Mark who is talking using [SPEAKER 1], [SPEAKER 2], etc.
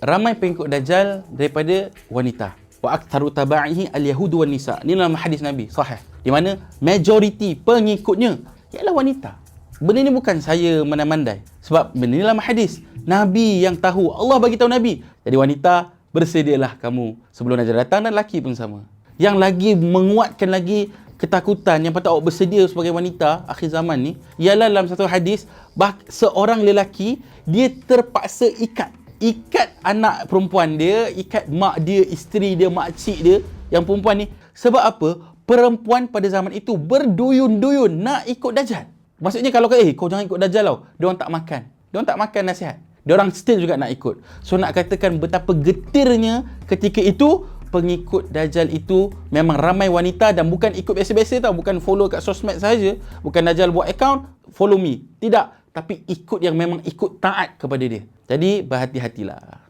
[SPEAKER 1] ramai pengikut Dajjal daripada wanita. Wa aktharu taba'ihi al-yahudu wan nisa. Ini dalam hadis Nabi sahih. Di mana majoriti pengikutnya ialah wanita. Benda ni bukan saya mandai-mandai. Sebab benda ni dalam hadis. Nabi yang tahu. Allah bagi tahu Nabi. Jadi wanita, bersedialah kamu sebelum Dajjal datang dan laki pun sama. Yang lagi menguatkan lagi ketakutan yang patut awak bersedia sebagai wanita akhir zaman ni ialah dalam satu hadis bah, seorang lelaki dia terpaksa ikat ikat anak perempuan dia ikat mak dia isteri dia mak cik dia yang perempuan ni sebab apa perempuan pada zaman itu berduyun-duyun nak ikut dajjal maksudnya kalau kata eh kau jangan ikut dajjal tau dia orang tak makan dia orang tak makan nasihat dia orang still juga nak ikut so nak katakan betapa getirnya ketika itu pengikut Dajjal itu memang ramai wanita dan bukan ikut biasa-biasa tau. Bukan follow kat sosmed saja. Bukan Dajjal buat account, follow me. Tidak. Tapi ikut yang memang ikut taat kepada dia. Jadi berhati-hatilah.